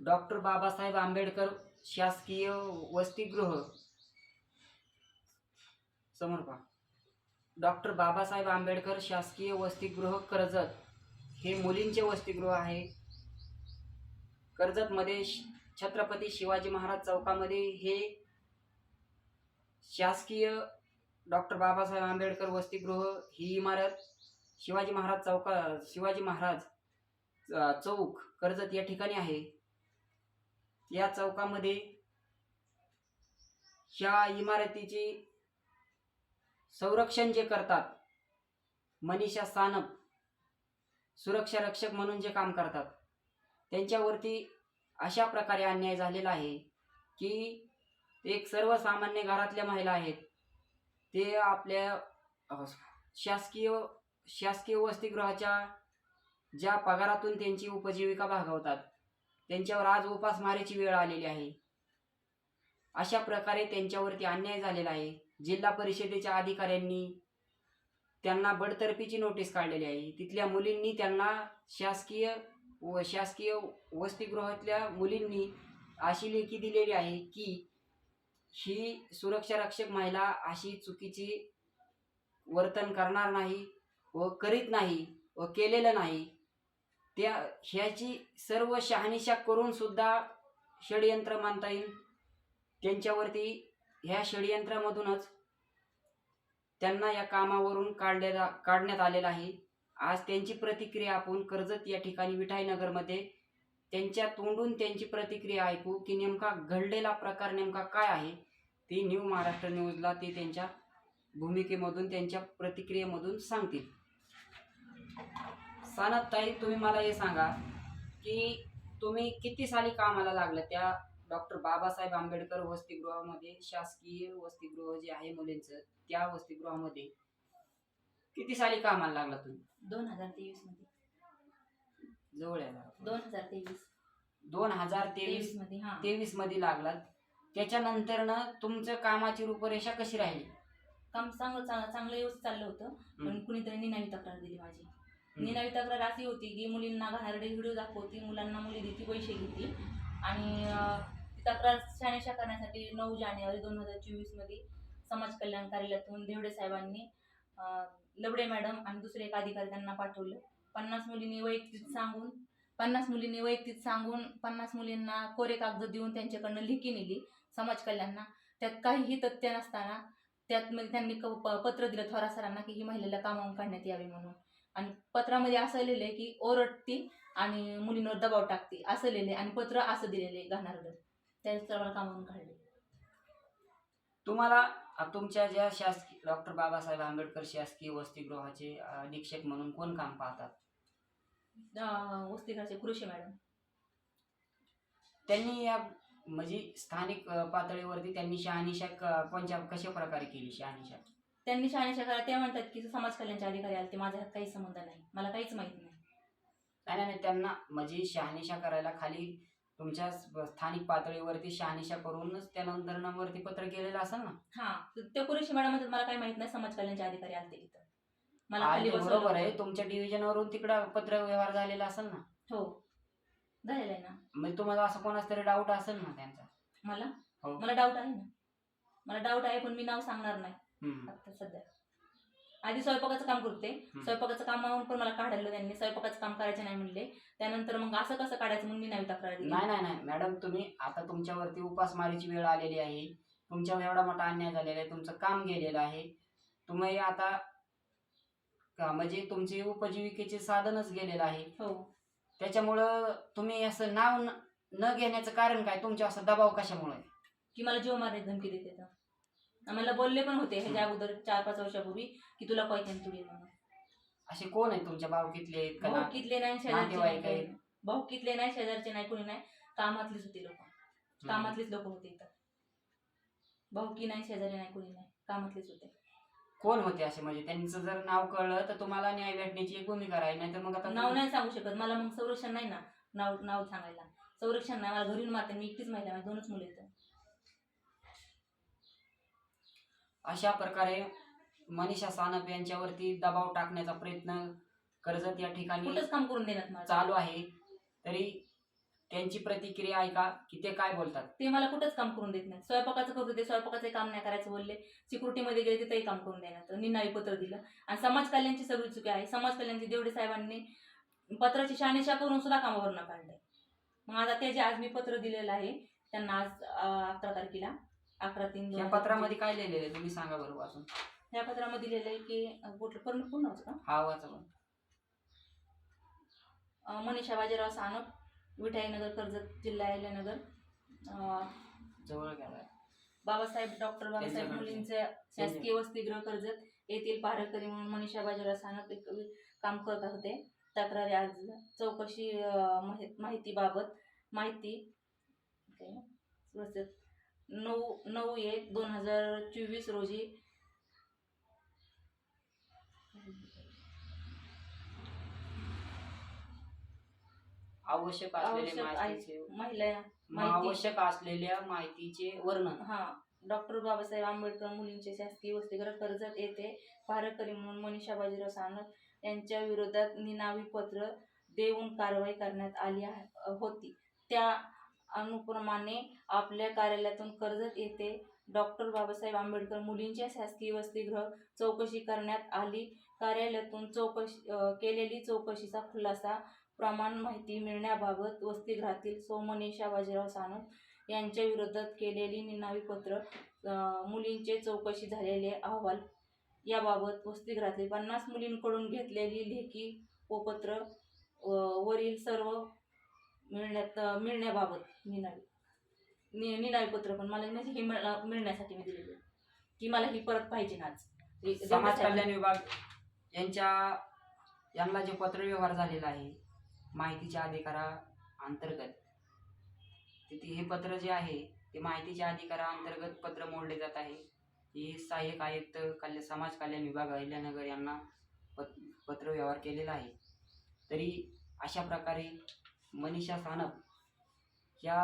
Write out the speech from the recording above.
Doctor Babasaheb Ambedkar शासकीय वसतिगृह. समोर पहा. डॉक्टर बाबासाहेब आंबेडकर शासकीय वसतिगृह कर्जत. हे मुलींचे वसतिगृह आहे. कर्जतमध्ये श- छत्रपती शिवाजी महाराज चौकामध्ये हे शासकीय डॉक्टर बाबासाहेब आंबेडकर वसतिगृह ही इमारत शिवाजी महाराज चौका शिवाजी महाराज चौक कर्जत या ठिकाणी आहे. या चौकामध्ये ह्या इमारतीचे संरक्षण जे करतात मनीषा सानप सुरक्षा रक्षक म्हणून जे काम करतात त्यांच्यावरती अशा प्रकारे अन्याय झालेला आहे की एक सर्वसामान्य घरातल्या महिला आहेत ते आपल्या शासकीय शासकीय वसतिगृहाच्या ज्या पगारातून त्यांची उपजीविका भागवतात त्यांच्यावर आज उपासमारीची वेळ आलेली आहे. अशा प्रकारे त्यांच्यावरती अन्याय झालेला आहे. जिल्हा परिषदेच्या अधिकाऱ्यांनी त्यांना बडतर्फीची नोटीस काढलेली आहे. तिथल्या मुलींनी त्यांना शासकीय व शासकीय वसतिगृहातल्या मुलींनी अशी लेखी दिलेली आहे की ही सुरक्षा रक्षक महिला अशी चुकीची वर्तन करणार नाही व करीत नाही व केलेलं नाही. त्या ह्याची सर्व शहानिशा करून सुद्धा षडयंत्र मानता येईल. त्यांच्यावरती ह्या षडयंत्रामधूनच त्यांना या कामावरून काढलेला काढण्यात आलेला आहे. आज त्यांची प्रतिक्रिया आपण कर्जत या ठिकाणी विठाईनगरमध्ये त्यांच्या तोंडून त्यांची प्रतिक्रिया ऐकू की नेमका घडलेला प्रकार नेमका काय आहे ती न्यू महाराष्ट्र न्यूजला ते त्यांच्या भूमिकेमधून त्यांच्या प्रतिक्रियेमधून सांगतील. ताई तुम्ही मला हे सांगा की तुम्ही किती साली कामाला लागलं त्या डॉक्टर बाबासाहेब आंबेडकर वसतिगृहामध्ये? शासकीय वसतिगृह जे आहे मुलींचं त्या वसतिगृहामध्ये किती साली कामाला लागला तुम्ही? दोन हजार तेवीसमध्ये. जवळ आहे. दोन हजार तेवीस. दोन हजार तेवीस तेवीसमध्ये हा. तेवीसमध्ये लागलात त्याच्यानंतर ना तुमचं कामाची रूपरेषा कशी राहिली? काम चांगलं चांगलं चांगलं व्यवस्थित चाललं होतं पण कुणीतरी निनावी तक्रार दिली माझी. निनावी तक्रार अशी होती की मुलींना घाणेरडे व्हिडिओ दाखवती मुलांना मुली देती पैसे घेती आणि ती तक्रार शहानिशा करण्यासाठी नऊ जानेवारी दोन हजार चोवीसमध्ये समाज कल्याण कार्यालयातून देवडे साहेबांनी लबडे मॅडम आणि दुसरे एक अधिकारी त्यांना पाठवलं. पन्नास मुलींनी वैयक्तिक सांगून पन्नास मुलींनी वैयक्तिक सांगून पन्नास मुलींना कोरे कागद देऊन त्यांच्याकडनं लिखी नेली समाज कल्याणना. त्यात काहीही तथ्य नसताना त्यात म्हणजे त्यांनी क- प- पत्र दिलं थोरा सरांना की ही महिलेला कामावून काढण्यात यावे म्हणून. आणि पत्रामध्ये असं लिहिलं आहे की ओरडती आणि मुलींवर दबाव टाकते असं लिहिलंय आणि पत्र असं दिलेलं आहे घाणारडं. त्याच मला कामावून काढले. तुम्हाला तुमच्या ज्या शासकीय डॉक्टर बाबासाहेब आंबेडकर शासकीय वसतिगृहाचे अधीक्षक म्हणून कोण काम पाहतात? वस्तीघराचे कृषी मॅडम. त्यांनी या म्हणजे स्थानिक पातळीवरती त्यांनी शहानिशा कोणत्या कशा प्रकारे केली शहानिशा त्यांनी शाळेच्या काळात ते म्हणतात की समाज कल्याणचे अधिकारी आले ते माझ्या हात काही संबंध नाही. मला काहीच माहीत नाही. नाही नाही त्यांना म्हणजे शहानिशा करायला खाली तुमच्या स्थानिक पातळीवरती शहानिशा करूनच त्यानंतर ना वरती पत्र केलेलं असेल ना? हा ते कृषी मॅडम म्हणतात मला काही माहीत नाही समाज कल्याणचे अधिकारी आले इथं. मला खाली बसवलं बरोबर आहे. होतं. तुमच्या डिव्हिजनवरून तिकडं पत्र व्यवहार झालेला असेल ना? हो. झालेलं आहे ना? म्हणजे तुम्हाला असं कोणाच तरी डाऊट असेल ना त्यांचा? मला? हो. मला डाऊट आहे ना? मला डाऊट आहे पण मी नाव सांगणार नाही. आता सध्या. आधी स्वयंपाकाचं काम करते. स्वयंपाकाचं कामावरून पण मला काढलं त्यांनी स्वयंपाकाचं काम करायचं नाही म्हणले. त्यानंतर मग असं कसं काढायचं म्हणून मी नवी तक्रार दिली. नाही नाही नाही. मॅडम तुम्ही आता तुमच्यावरती उपासमारीची वेळ आलेली आहे. तुमच्यावर एवढा मोठा अन्याय झालेला आहे. तुमचं काम गेलेलं आहे. तुम्ही आता का- म्हणजे तुमचे उपजीविकेचे साधनच गेलेलं आहे. हो. त्याच्यामुळं तुम्ही असं नाव न- न घेण्याचं कारण काय? तुमच्या असं दबाव कशामुळे की मला जीव मारण्याची धमकी देते तर. आम्हाला बोलले पण होते ह्याच्या अगोदर चार पाच वर्षापूर्वी की तुला पैसे तुडी म्हणून. असे कोण आहेत तुमच्या भावकीतले आहेत का ना- भाऊकीतले नाही शेजारचे नातेवाईक नाही आहेत. भाऊकीतले नाही शेजारचे नाही कोणी नाही. कामातलीच होती लोक. कामातलीच लोक होते इथं. भाऊकी नाही शेजारी नाही कोणी नाही. कामातलीच होते. कोण होते असे? म्हणजे त्यांचं जर नाव कळलं तर तुम्हाला न्याय भेटण्याची एक भूमिका राहील नाही तर मग आता नाव नाही सांगू शकत. मला मग संरक्षण नाही ना. नाव नाव सांगायला. संरक्षण नाही. मला घरून मारते. मी एकटीच महिला दोनच मुलं आहेत. अशा प्रकारे मनीषा सानप यांच्यावरती दबाव टाकण्याचा प्रयत्न कर्जत या ठिकाणी कुठंच काम करून मला चालू आहे. तरी त्यांची प्रतिक्रिया ऐका की? ते काय बोलतात? ते मला कुठंच काम करून देत नाही स्वयंपाकाचं करतो ते स्वयंपाकाचं काम नाही करायचं बोलले. सिक्युरिटीमध्ये गेले तिथंही काम करून देण्यात निनावी पत्र दिलं. आणि समाज कल्याणची सगळी चुकी आहे. समाज कल्याणची देवडे साहेबांनी पत्राची शहानिशा करून सुद्धा कामावरनं काढलंय. मग आता ते जे आज मी पत्र दिलेलं आहे त्यांना आज अं, अकरा तारखेला अकरा तीन या पत्रामध्ये काय लिहिलेलं आहे तुम्ही सांगा बरोबर वाचून या पत्रामध्ये लिहिलं आहे की कुठलं पूर्ण पूर्ण होतं का हा वाचा बरं. अं, मनीषा बाजीराव सानप विठाईनगर कर्जत जिल्हा अहिल्यानगर अं, जवळ बाबासाहेब डॉक्टर बाबासाहेब. मुलींचे शासकीय वसतिगृह कर्जत येथील पारकरी म्हणून मनीषा बाजीराव सानप एक काम करत होते तक्रारी आज चौकशी अं, माहि- माहितीबाबत माहिती काय? व्यवस्थित. नऊ नऊ एक दोन हजार चोवीस रोजी. आवश्यक असलेले आवश्यक आहे. माहितीचे महिला माहिती. आवश्यक असलेल्या माहितीचे वर्णन. हा डॉक्टर बाबासाहेब आंबेडकर मुलींचे शासकीय वसतिगृह कर्जत येथे पारकरी म्हणून मनीषा बाजीराव सानप यांच्या विरोधात निनावी पत्र देऊन कारवाई करण्यात आली आहे- होती. त्या अनुप्रमाणे आपल्या कार्यालयातून कर्जत येथे डॉक्टर बाबासाहेब आंबेडकर मुलींच्या शासकीय वसतिगृह चौकशी करण्यात आली. कार्यालयातून चौकशी केलेली चौकशीचा खुलासा प्रमाण माहिती मिळण्याबाबत वसतिगृहातील सोमनेशा बाजीराव सानप यांच्या विरोधात केलेली निनावी पत्र मुलींचे चौकशी झालेले अहवाल. याबाबत वसतिगृहातील पन्नास मुलींकडून घेतलेली लेखी व पत्र व वरील सर्व मिळण्यात मिळण्याबाबत निनावी. नि निनावी पत्र पण मला म्हणजे हे मिळणं- मिळण्यासाठी मी दिलेली आहे. की मला ही परत पाहिजे ना आज. समाज कल्याण विभाग यांच्या यांना जे पत्रव्यवहार झालेला आहे माहितीच्या अधिकारा अंतर्गत तिथे हे पत्र जे आहे ते माहितीच्या अधिकारा अंतर्गत पत्र मोडले जात आहे. हे सहाय्यक आयुक्त कल्याण समाज कल्याण विभाग अहिल्यानगर यांना पत पत्रव्यवहार केलेला आहे. तरी अशा प्रकारे मनीषा सानप या